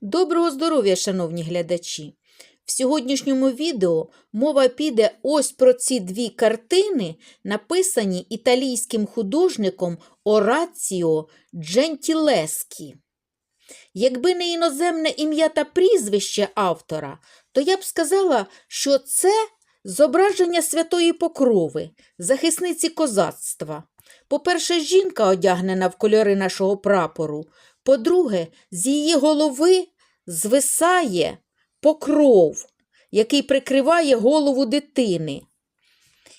Доброго здоров'я, шановні глядачі! В сьогоднішньому відео мова піде ось про ці дві картини, написані італійським художником Ораціо Джентілескі. Якби не іноземне ім'я та прізвище автора, то я б сказала, що це зображення святої покрови, захисниці козацтва. По-перше, жінка одягнена в кольори нашого прапору. По-друге, з її голови звисає покров, який прикриває голову дитини,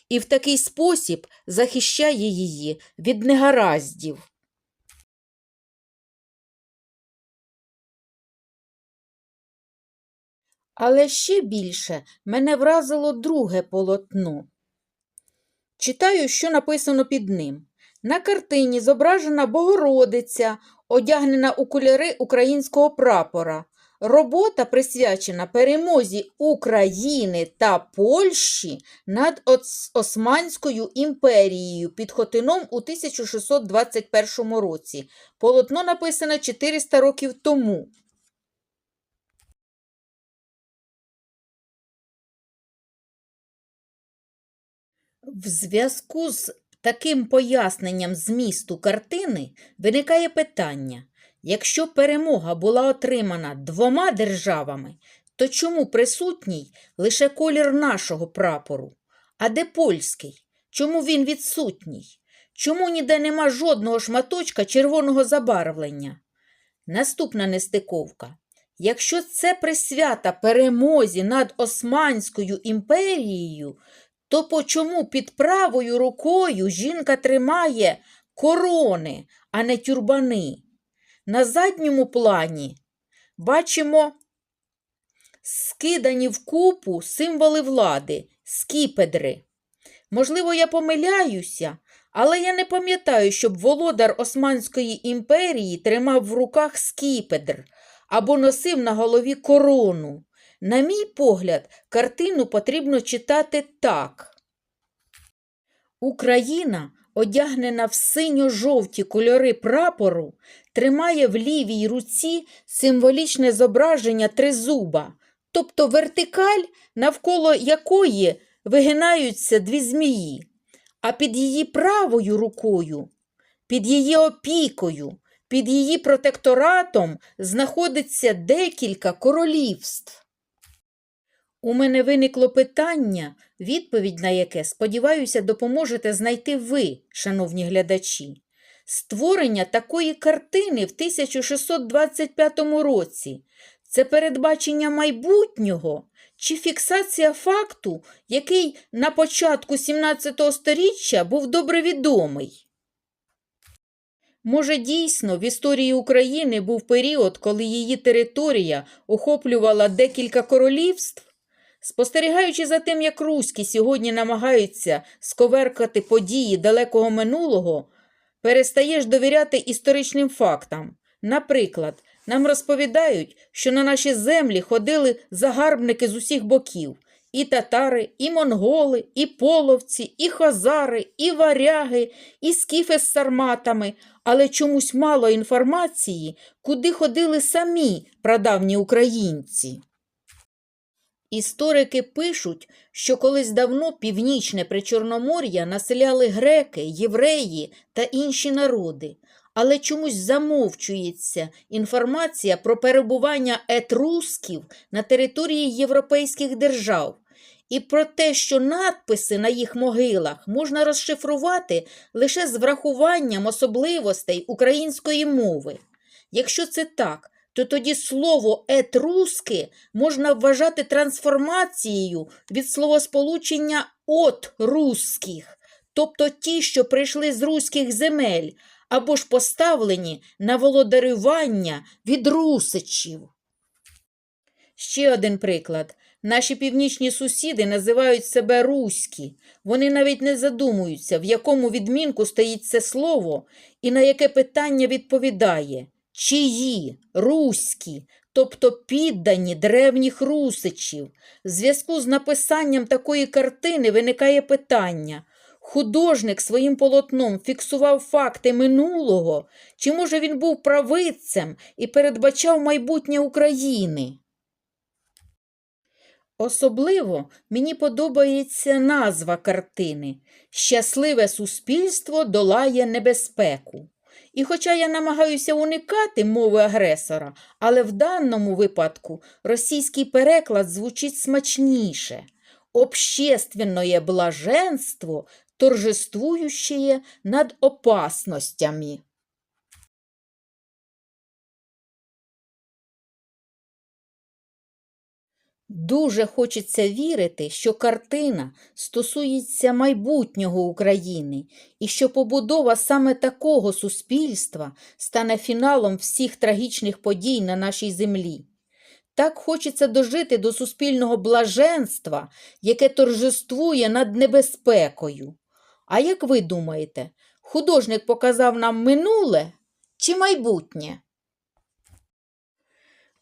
і в такий спосіб захищає її від негараздів. Але ще більше мене вразило друге полотно. Читаю, що написано під ним. На картині зображена Богородиця, одягнена у кольори українського прапора. Робота присвячена перемозі України та Польщі над Османською імперією під Хотином у 1621 році. Полотно написане 400 років тому. В зв'язку з таким поясненням змісту картини виникає питання: якщо перемога була отримана двома державами, то чому присутній лише колір нашого прапору? А де польський? Чому він відсутній? Чому ніде нема жодного шматочка червоного забарвлення? Наступна нестиковка. Якщо це присвята перемозі над Османською імперією, то по чому під правою рукою жінка тримає корони, а не тюрбани? На задньому плані бачимо скидані в купу символи влади, скіпедри. Можливо, я помиляюся, але я не пам'ятаю, щоб володар Османської імперії тримав в руках скіпедр або носив на голові корону. На мій погляд, картину потрібно читати так. Україна, одягнена в синьо-жовті кольори прапору, тримає в лівій руці символічне зображення тризуба, тобто вертикаль, навколо якої вигинаються дві змії, а під її правою рукою, під її опікою, під її протекторатом знаходиться декілька королівств. У мене виникло питання, відповідь на яке, сподіваюся, допоможете знайти ви, шановні глядачі. Створення такої картини в 1625 році це передбачення майбутнього чи фіксація факту, який на початку 17 століття був добре відомий? Може, дійсно, в історії України був період, коли її територія охоплювала декілька королівств? Спостерігаючи за тим, як руські сьогодні намагаються сковеркати події далекого минулого, перестаєш довіряти історичним фактам. Наприклад, нам розповідають, що на наші землі ходили загарбники з усіх боків. І татари, і монголи, і половці, і хазари, і варяги, і скіфи з сарматами, але чомусь мало інформації, куди ходили самі прадавні українці. Історики пишуть, що колись давно північне Причорномор'я населяли греки, євреї та інші народи, але чомусь замовчується інформація про перебування етрусків на території європейських держав і про те, що надписи на їх могилах можна розшифрувати лише з врахуванням особливостей української мови. Якщо це так, то тоді слово етруски можна вважати трансформацією від словосполучення от русських, тобто ті, що прийшли з руських земель, або ж поставлені на володарювання від русичів. Ще один приклад. Наші північні сусіди називають себе руські. Вони навіть не задумуються, в якому відмінку стоїть це слово і на яке питання відповідає. Чиї руські, тобто піддані древніх русичів. В зв'язку з написанням такої картини виникає питання, Художник своїм полотном фіксував факти минулого, чи може він був правицем і передбачав майбутнє України? Особливо мені подобається назва картини Щасливе суспільство долає небезпеку. І хоча я намагаюся уникати мови агресора, але в даному випадку російський переклад звучить смачніше. Общественное блаженство, торжествующее над опасностями. Дуже хочеться вірити, що картина стосується майбутнього України і що побудова саме такого суспільства стане фіналом всіх трагічних подій на нашій землі. Так хочеться дожити до суспільного блаженства, яке торжествує над небезпекою. А як ви думаєте, художник показав нам минуле чи майбутнє?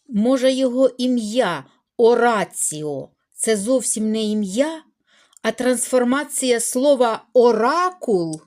Може, його ім'я Ораціо це зовсім не ім'я, а трансформація слова оракул?